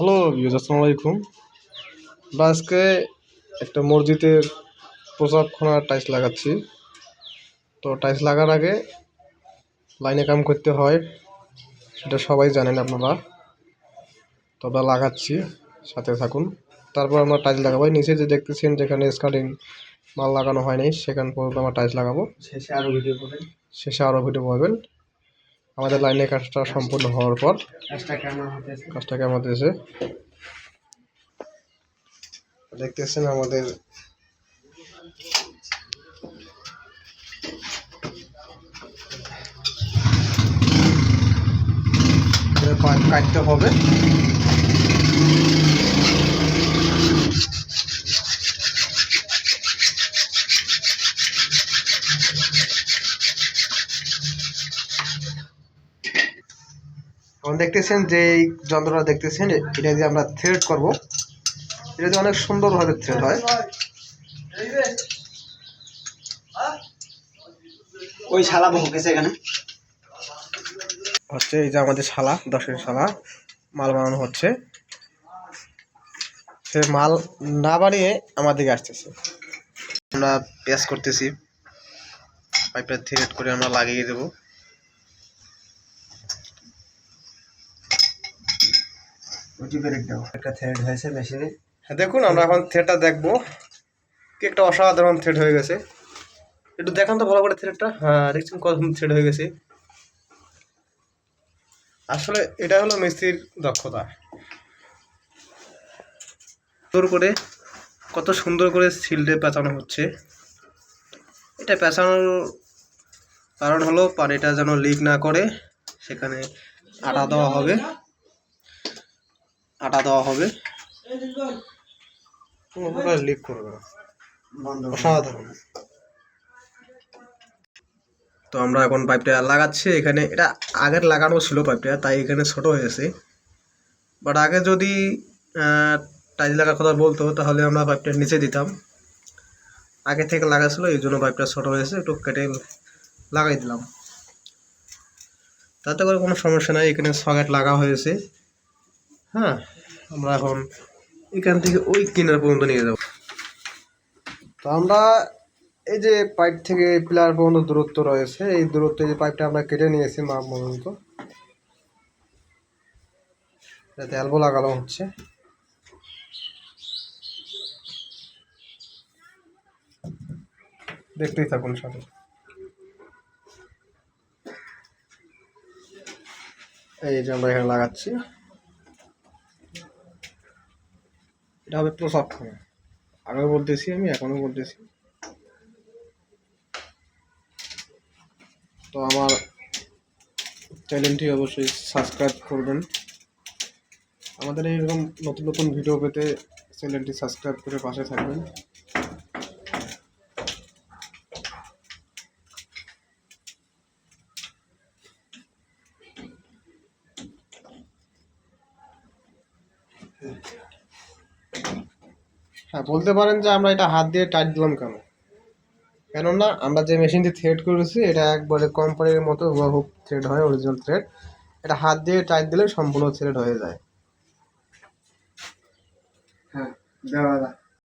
Hello views আসসালামু আলাইকুম। আমরা আজকে একটা মসজিদের প্রসাবখানা টাইলস লাগাচ্ছি। তো টাইলস লাগার আগে লাইনে কাম করতে হয় সেটা সবাই জানেন আপনারা। তো আমরা লাগাচ্ছি সাথে থাকুন। তারপর আমরা টাইলস লাগাবো। নিচে যে দেখতেছেন যেখানে স্কার্টিং মাল লাগানো হয়নি সেখান পর্যন্ত আমরা টাইলস লাগাবো। শেষে আরও ভিডিও করবেন। শেষে আরও ভিডিও পাবেন আমাদের লাইনের কাজটা সম্পূর্ণ হওয়ার পর কাজটা কেমন হতেছে? দেখতেছেন আমাদের পাইপ কাটতে হবে। এখন দেখতেছেন যে এই যন্ত্রটা দেখতেছেন এটা দিয়ে আমরা থ্রেড করব। এটা দিয়ে অনেক সুন্দরভাবে থ্রেড হয়। ওই শালা ভোগেছে এখানে। হচ্ছে এই যে আমাদের শালা দশের শালা মাল বানানো হচ্ছে। সে মাল না বানিয়ে আমাদেরকে আসতেছে। আমরা পেস করতেছি। পাইপটা থ্রেড করে আমরা লাগিয়ে দেবো। ওটি ব্রেক দাও একটা থ্রেড হয়েছে মেশিনে হ্যাঁ দেখুন আমরা এখন থ্রেডটা দেখব। কি একটা অসাধারণ থ্রেড হয়ে গেছে। একটু দেখান তো ভালো করে থ্রেডটা হ্যাঁ দেখছেন কত থ্রেড হয়ে গেছে। আসলে এটা হলো মিস্ত্রির দক্ষতা। সুন্দর করে কত সুন্দর করে সিলডে পেঁচানো হচ্ছে। এটা পেঁচানোর কারণ হলো পানিটা যেন লিক না করে সেখানে আটা দেওয়া হবে। আটা দেওয়া হবে। লিক করবে অসাধারণ। তো আমরা এখন পাইপটা লাগাচ্ছি। এখানে এটা আগের লাগানো ছিল পাইপটা তাই এখানে ছোট হয়েছে। বাট আগে যদি টাইল লাগার কথা বলতো তাহলে আমরা পাইপটা নিচে দিতাম। আগে থেকে লাগা ছিল এই জন্য পাইপটা ছোট হয়েছে। একটু কেটে লাগাই দিলাম। তাতে করে কোনো সমস্যা নাই। এখানে সকেট লাগা হয়েছে। হ্যাঁ আমরা এখন এখান থেকে ওই কিনার পর্যন্ত নিয়ে যাব। তো আমরা এই যে পাইপ থেকে পিলার পর্যন্ত দূরত্ব রয়েছে, এই দূরত্ব যে পাইপটা আমরা কেটে নিয়েছি মাপ পর্যন্ত। যাতে অ্যালবো লাগানো হচ্ছে। দেখতেই থাকুন সাথে। এই যে আমরা এখানে লাগাচ্ছি। এটা হবে প্রসাব খানা আগে বলতেছি আমি এখনও বলতেছি। তো আমার চ্যানেলটি অবশ্যই সাবস্ক্রাইব করবেন। আমাদের এইরকম নতুন নতুন ভিডিও পেতে চ্যানেলটি সাবস্ক্রাইব করে পাশে থাকবেন। হ্যাঁ বলতে পারেন যে আমরা এটা হাত দিয়ে টাইট দিলাম কেন? কেননা আমরা যে মেশিনটি থ্রেড করেছি, এটা একবারে কোম্পানির মতো হুবহু থ্রেড হয় অরিজিনাল থ্রেড এটা হাত দিয়ে টাইট দিলে সম্পূর্ণ থ্রেড হয়ে যায়। হ্যাঁ দেওয়া